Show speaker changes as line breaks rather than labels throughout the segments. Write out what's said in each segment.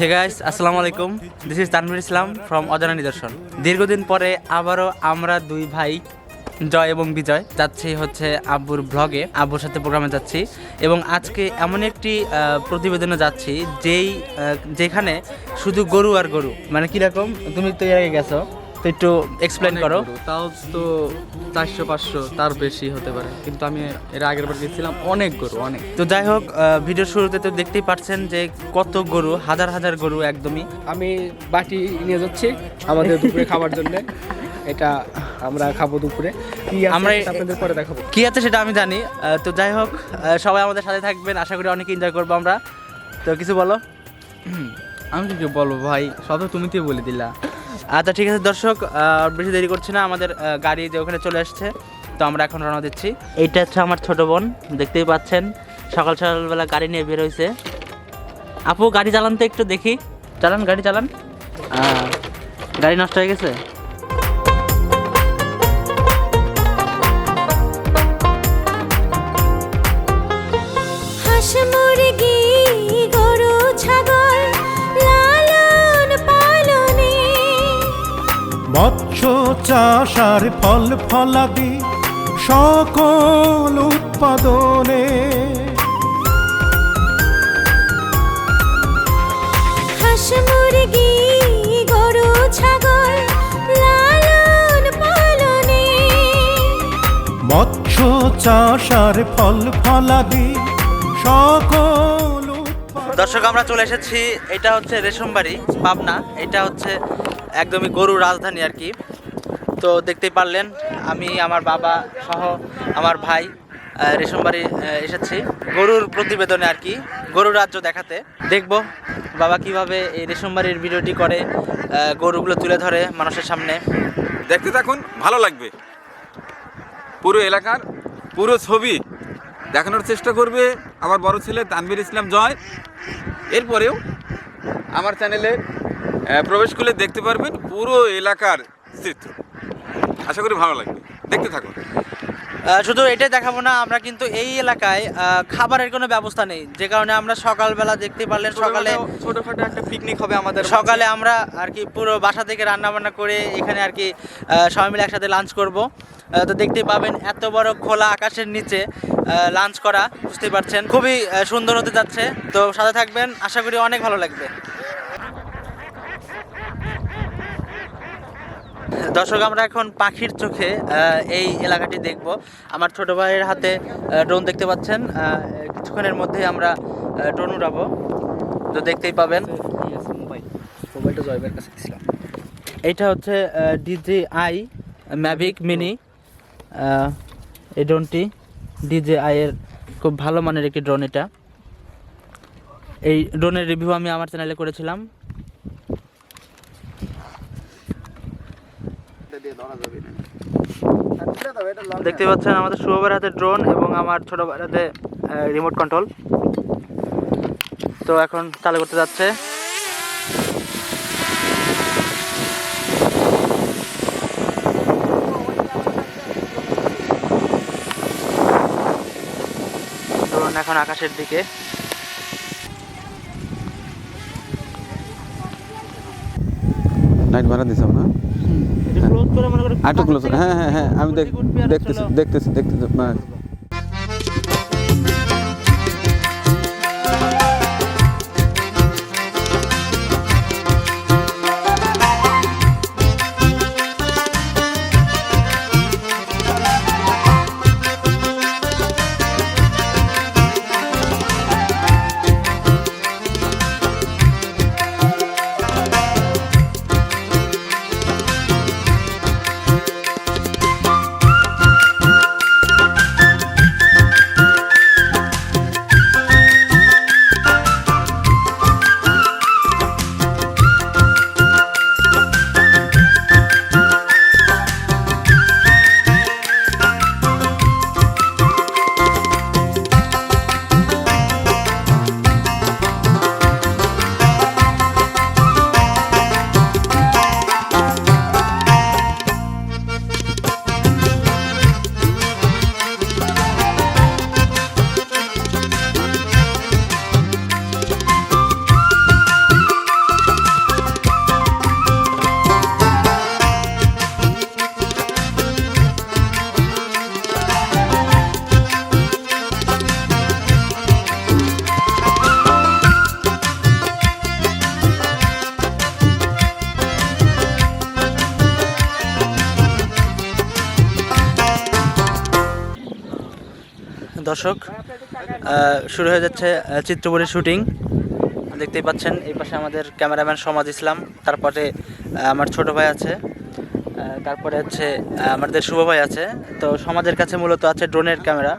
হে guys আসসালামু আলাইকুম। This is Tanvir Islam from অজানা নিদর্শন দীর্ঘদিন পরে আবারও আমরা দুই ভাই জয় এবং বিজয় যাচ্ছি হচ্ছে আব্বুর ব্লগে আব্বুর সাথে প্রোগ্রামে যাচ্ছি। এবং আজকে এমন একটি প্রতিবেদনে যাচ্ছি যেই যেখানে শুধু গরু আর গরু। মানে কীরকম? তুমি তো এর আগে গেছো। তো একটু এক্সপ্লেন করো।
তাও তো চারশো পাঁচশো তার বেশি হতে পারে। কিন্তু আমি এর আগের বার গেছিলাম অনেক গরু অনেক।
তো যাই হোক আহ, ভিডিওর শুরুতে তো দেখতেই পাচ্ছেন যে কত গরু হাজার হাজার গরু একদমই।
আমি বাটি নিয়ে যাচ্ছি আমাদের দুপুরে খাবার জন্য। এটা আমরা খাব দুপুরে। কি
আমরা
আপনাদের পরে দেখাবো।
কি আছে সেটা আমি জানি। তো যাই হোক সবাই আমাদের সাথে থাকবেন। আশা করি অনেক এনজয় করব আমরা। তো কিছু বলো।
আমি কি বলব ভাই সব তো তুমি তো বলে দিলা।
আচ্ছা ঠিক আছে, দর্শক বেশি দেরি করছি না। আমাদের গাড়ি যে ওখানে চলে আসছে, তো আমরা এখন রওনা দিচ্ছি। এইটা হচ্ছে আমার ছোট বোন, দেখতেই পাচ্ছেন। সকাল সকালবেলা গাড়ি নিয়ে বের হয়েছে। আপু, গাড়ি চালান তো একটু দেখি। চালান, গাড়ি চালান। গাড়ি নষ্ট হয়ে গেছে?
মৎস্য চাষ আর ফল ফলাদি সকল উৎপাদনে।
হাঁস মুরগি গরু ছাগল লালন পালনে।
মৎস্য চাষ আর ফল ফলাদি সকল
দর্শক আমরা চলে এসেছি। এটা হচ্ছে রেশমবাড়ি পাবনা। এটা হচ্ছে একদমই গরুর রাজধানী আর কি। তো দেখতেই পারলেন আমি আমার বাবা সহ আমার ভাই আহ, রেশমবাড়ি এসেছি গরুর প্রতিবেদনে আর কি গরুর রাজ্য দেখাতে। দেখব বাবা কীভাবে এই রেশমবাড়ির ভিডিওটি করে গরুগুলো তুলে ধরে মানুষের সামনে।
দেখতে থাকুন ভালো লাগবে। পুরো এলাকার পুরো ছবি দেখানোর চেষ্টা করবে আমার বড় ছেলে তানভীর ইসলাম জয়। এরপরেও আমার চ্যানেলে প্রবেশ করলে দেখতে পারবেন পুরো এলাকার চিত্র। আশা করি ভালো লাগবে। দেখতে থাকুন।
শুধু এটাই দেখাবো না আমরা কিন্তু এই এলাকায় খাবারের কোনো ব্যবস্থা নেই। যে কারণে আমরা সকালবেলা দেখতে পারলেন সকালে
ছোটখাটো- একটা পিকনিক হবে আমাদের
সকালে আমরা আর কি পুরো বাসা থেকে রান্না বান্না করে এখানে আর কি সবাই মিলে একসাথে লাঞ্চ করব। তো দেখতেই পাবেন এত বড় খোলা আকাশের নিচে লাঞ্চ করা বুঝতেই পারছেন। খুবই সুন্দর হতে যাচ্ছে। তো সাথে থাকবেন আশা করি অনেক ভালো লাগবে। দর্শক আমরা এখন পাখির চোখে এই এলাকাটি দেখব। আমার ছোট ভাইয়ের হাতে ড্রোন দেখতে পাচ্ছেন। কিছুক্ষণের মধ্যেই আমরা ড্রোন উড়াবো। তো দেখতেই পাবেন।
মোবাইল মোবাইলটা জয়বের কাছে দিছিলাম।
এইটা হচ্ছে ডিজে আই ম্যাভিক মিনি এই ড্রোনটি ডিজে এর খুব ভালো মানের একটি ড্রোন এটা। এই ড্রোনের রিভিউ আমি আমার চ্যানেলে করেছিলাম। দেখতে পাচ্ছেন আমাদের শুভবের হাতে ড্রোন এবং আমার ছোট ভাইয়ের হাতে রিমোট কন্ট্রোল তো এখন চালু করতে যাচ্ছে ড্রোন এখন আকাশের দিকে।
নাইট ভাড়া দিছাম না?
ক্লোজ করে মনে করো
আর একটু
ক্লোজ
হ্যাঁ হ্যাঁ হ্যাঁ আমি দেখতেছি। দেখতেছি দেখতেছি
দর্শক শুরু হয়ে যাচ্ছে চিত্রপুরের শুটিং। দেখতেই পাচ্ছেন, এই পাশে আমাদের ক্যামেরাম্যান সমাজ ইসলাম, তারপরে আমার ছোট ভাই আছে তারপরে হচ্ছে আমাদের শুভ ভাই আছে। তো সমাজের কাছে মূলত আছে ড্রোনের ক্যামেরা,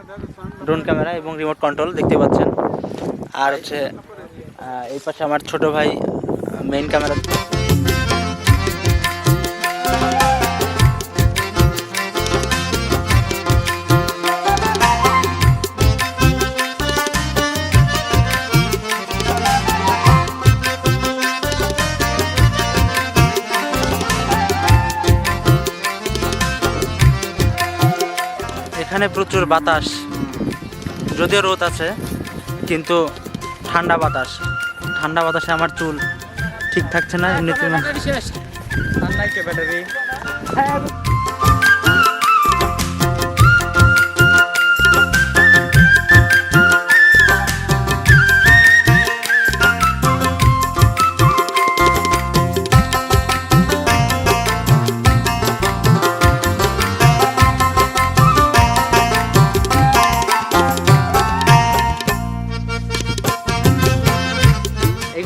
ড্রোন ক্যামেরা এবং রিমোট কন্ট্রোল দেখতে পাচ্ছেন। আর হচ্ছে এই পাশে আমার ছোট ভাই মেইন ক্যামেরা এখানে প্রচুর বাতাস। যদিও রোদ আছে কিন্তু ঠান্ডা বাতাস। ঠান্ডা বাতাসে আমার চুল ঠিক থাকছে না এমনিতে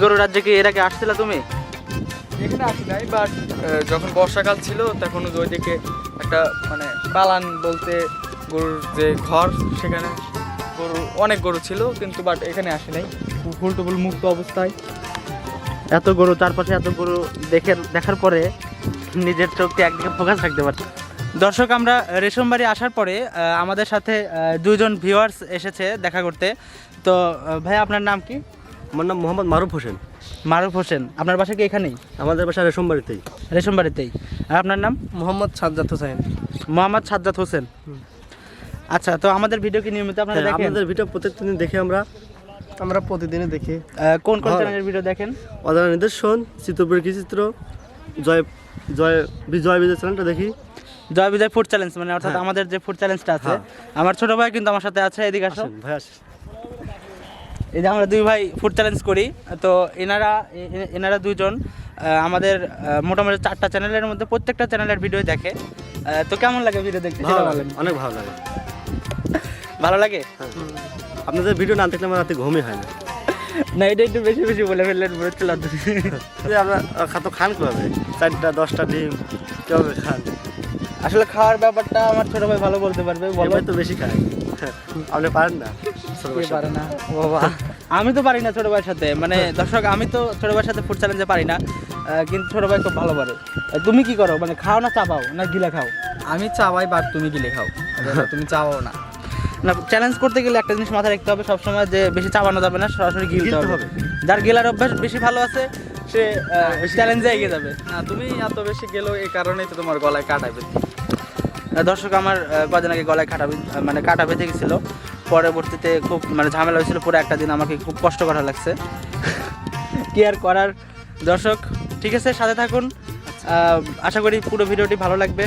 গরু রাজ্যে কি এর আগে আসছিল তুমি?
এখানে আসি নাই বাট যখন বর্ষাকাল ছিল তখন ওইদিকে একটা মানে পালান বলতে গরুর যে ঘর সেখানে গরু অনেক গরু ছিল কিন্তু বাট এখানে আসি নাই। ফুল টুপুল মুক্ত অবস্থায়।
এত গরু চারপাশে এত গরু দেখে দেখার পরে নিজের চোখটি একদিকে ফোকাস রাখতে পারছি। দর্শক আমরা রেশমবাড়ি আসার পরে আমাদের সাথে আহ, দুইজন ভিউয়ার্স এসেছে দেখা করতে। তো ভাই আপনার নাম কি?
আমার নাম মোহাম্মদ মারুফ হোসেন।
মারুফ হোসেন আপনার বাসা কি এখানেই?
আমাদের বাসা রেশমবাড়িতেই
রেশমবাড়িতেই আর আপনার নাম?
মোহাম্মদ সাজ্জাদ হোসেন।
মোহাম্মদ সাজ্জাদ হোসেন। আচ্ছা তো আমাদের ভিডিও কি নিয়মিত আপনারা
হ্যাঁ,
দেখেন?
আপনাদের ভিডিও প্রত্যেকদিন দেখি আমরা।
আমরা প্রতিদিনই দেখি।
আহ, কোন কোন। চ্যানেলের ভিডিও দেখেন?
অজানা নিদর্শন চিত্রপুর কি চিত্র জয় জয় বিজয় বিজয় চ্যানেলটা দেখি।
জয় বিজয় ফুড চ্যালেঞ্জ মানে অর্থাৎ
হ্যাঁ।
আমাদের যে ফুড চ্যালেঞ্জটা আছে
হ্যাঁ।
আমার ছোট ভাই কিন্তু আমার সাথে আছে এদিকে আসো।
আসেন, ভাই আসেন।
এই যে আমরা দুই ভাই ফুড চ্যালেঞ্জ করি তো এনারা এনারা দুজন আমাদের মোটামুটি চারটা চ্যানেলের মধ্যে প্রত্যেকটা চ্যানেলের ভিডিও দেখে। তো কেমন লাগে ভিডিও দেখতে?
ভালো লাগে অনেক ভালো লাগে।
ভালো লাগে?
আপনাদের ভিডিও না দেখলে আমার রাতে ঘুমই হয় না।
না এটা একটু বেশি বেশি বলে ফেললেন বলেছিল
যে আমরা খাতো খান কীভাবে? চারটা দশটা ডিম কীভাবে খান?
আসলে খাওয়ার ব্যাপারটা আমার ছোট ভাই ভালো বলতে পারবে বলো।
তো বেশি খায়। আপনি পারেন না?
পারে না? বাবা। আমি তো পারি না ছোট ভাইয়ের সাথে। মানে দর্শক আমি তো ছোট ভাইয়ের সাথে ফুড চ্যালেঞ্জে পারি না কিন্তু ছোট ভাই খুব ভালো পারে। তুমি কি করো? মানে খাও না চাবাও না গিলা খাও?
আমি চাওয়াই বাট তুমি গিলে খাও। তুমি চাওয়াও না।
না চ্যালেঞ্জ করতে গেলে একটা জিনিস মাথায় রাখতে হবে সবসময় যে বেশি চাবানো যাবে না সরাসরি গিলতে হবে। যার গেলার অভ্যাস বেশি ভালো আছে সে চ্যালেঞ্জে এগিয়ে যাবে।
না তুমি এত বেশি গেলেও এই কারণেই তো তোমার গলায় কাটাবে
দর্শক আমার কদিন আগে গলায় কাটা মানে কাটা বেঁধে গেছিল। পরবর্তীতে খুব মানে ঝামেলা হয়েছিল পুরো একটা দিন, আমাকে খুব কষ্ট করা লাগছে। কি আর করার? দর্শক, ঠিক আছে, সাথে থাকুন। আশা করি পুরো ভিডিওটি ভালো লাগবে।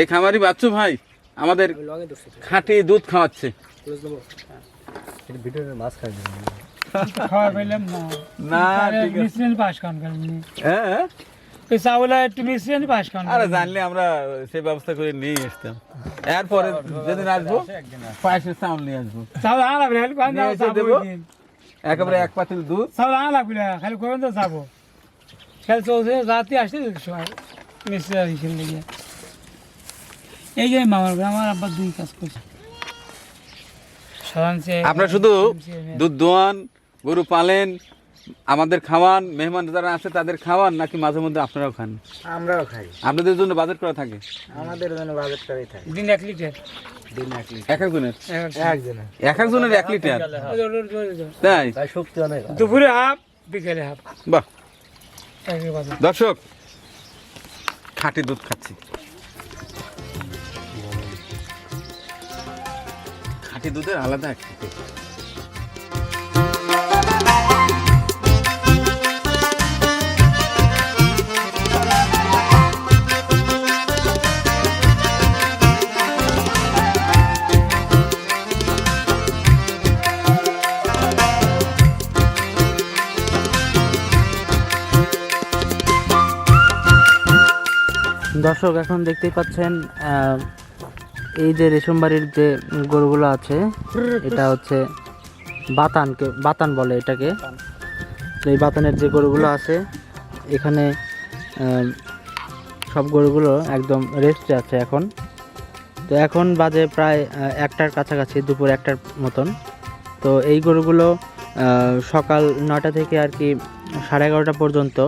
এই খামারি বাচ্চু ভাই আমাদের খাঁটি দুধ খাওয়াচ্ছে। হ্যাঁ হ্যাঁ। জানলে আমরা সেই ব্যবস্থা করে নিয়ে আসতাম। এরপরে যেদিন আসব পায়েসের চাউল নিয়ে আসব। দেবো। একেবারে এক পাতিল দুধ।
চাউল আনা লাগবে না, খালি কোন তো যাব খালি চলছে রাতে আসতে সময় এই যে মামার আমার আব্বা দুই কাজ করছে।
আপনারা শুধু দুধ দোয়ান গরু পালেন আমাদের খাওয়ান মেহমান যারা আছে তাদের খাওয়ান নাকি মাঝে মধ্যে আপনারাও খান?
আমরাও খাই।
আপনাদের জন্য বাজেট করা থাকে?
আমাদের জন্য বাজেট করেই থাকে।
দিন এক লিটার।
এক একজনের? এক একজনের। এক লিটার? তাই
তাই? শক্তি অনেক।
দুপুরে হাফ বিকেলে হাফ।
বাহ। দর্শক খাঁটি দুধ খাচ্ছি। খাঁটি দুধের আলাদা এক
দর্শক এখন দেখতেই পাচ্ছেন এই যে রেশম বাড়ির যে গরুগুলো আছে, এটা হচ্ছে বাতানকে, বাতান বলে এটাকে। এই বাতানের যে গরুগুলো আছে, এখানে সব গরুগুলো একদম রেস্টে আছে এখন। তো এখন বাজে প্রায় একটার কাছাকাছি, দুপুর একটার মতন। তো এই গরুগুলো সকাল নটা থেকে আর কি সাড়ে এগারোটা পর্যন্ত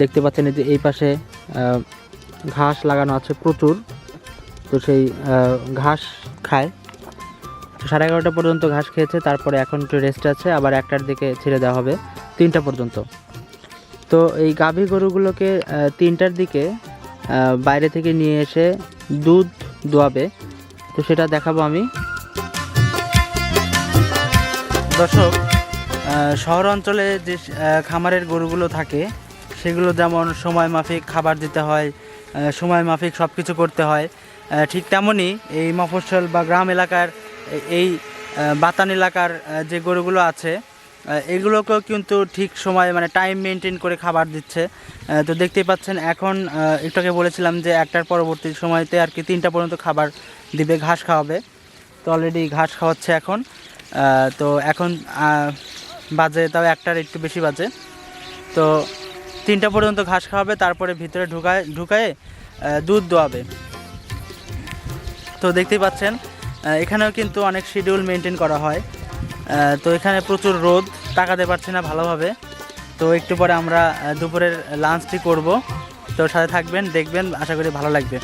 দেখতে পাচ্ছেন এই পাশে ঘাস লাগানো আছে প্রচুর। তো সেই ঘাস খায়। সাড়ে এগারোটা পর্যন্ত ঘাস খেয়েছে, তারপরে এখন একটু রেস্ট আছে, আবার একটার দিকে ছেড়ে দেওয়া হবে, তিনটা পর্যন্ত। তো এই গাভী গরুগুলোকে তিনটার দিকে বাইরে থেকে নিয়ে এসে দুধ দোয়াবে। তো সেটা দেখাবো আমি। দর্শক শহর অঞ্চলে যে খামারের গরুগুলো থাকে, সেগুলো যেমন সময় মাফিক খাবার দিতে হয় সময় মাফিক সব কিছু করতে হয় ঠিক তেমনই এই মফস্বল বা গ্রাম এলাকার এই বাতান এলাকার যে গরুগুলো আছে এগুলোকেও কিন্তু ঠিক সময় মানে টাইম মেনটেন করে খাবার দিচ্ছে। তো দেখতেই পাচ্ছেন এখন আহ, একটু আগে বলেছিলাম যে একটার পরবর্তী সময়তে আর কি তিনটা পর্যন্ত খাবার দিবে ঘাস খাওয়াবে। তো অলরেডি ঘাস খাওয়াচ্ছে এখন। তো এখন বাজে তাও একটার একটু বেশি বাজে। তো তিনটা পর্যন্ত ঘাস খাওয়াবে তারপরে ভিতরে ঢুকায় ঢুকায়ে দুধ দোয়াবে। তো দেখতেই পাচ্ছেন এখানেও কিন্তু অনেক শিডিউল মেনটেন করা হয়। তো এখানে প্রচুর রোদ, তাকাতে পারছি না ভালোভাবে। তো একটু পরে আমরা দুপুরের লাঞ্চটি করব। তো সাথে থাকবেন, দেখবেন, আশা করি ভালো লাগবে।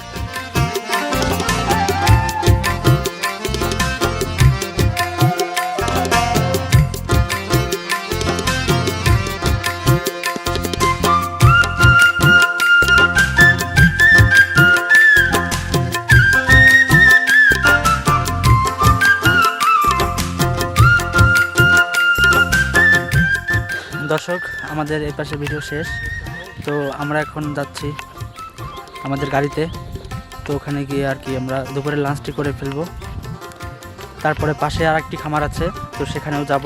দর্শক, আমাদের এই পাশে ভিডিও শেষ। তো আমরা এখন যাচ্ছি আমাদের গাড়িতে। তো ওখানে গিয়ে আর কি আমরা দুপুরে লাঞ্চটি করে ফেলব। তারপরে পাশে আর একটি খামার আছে, তো সেখানেও যাব।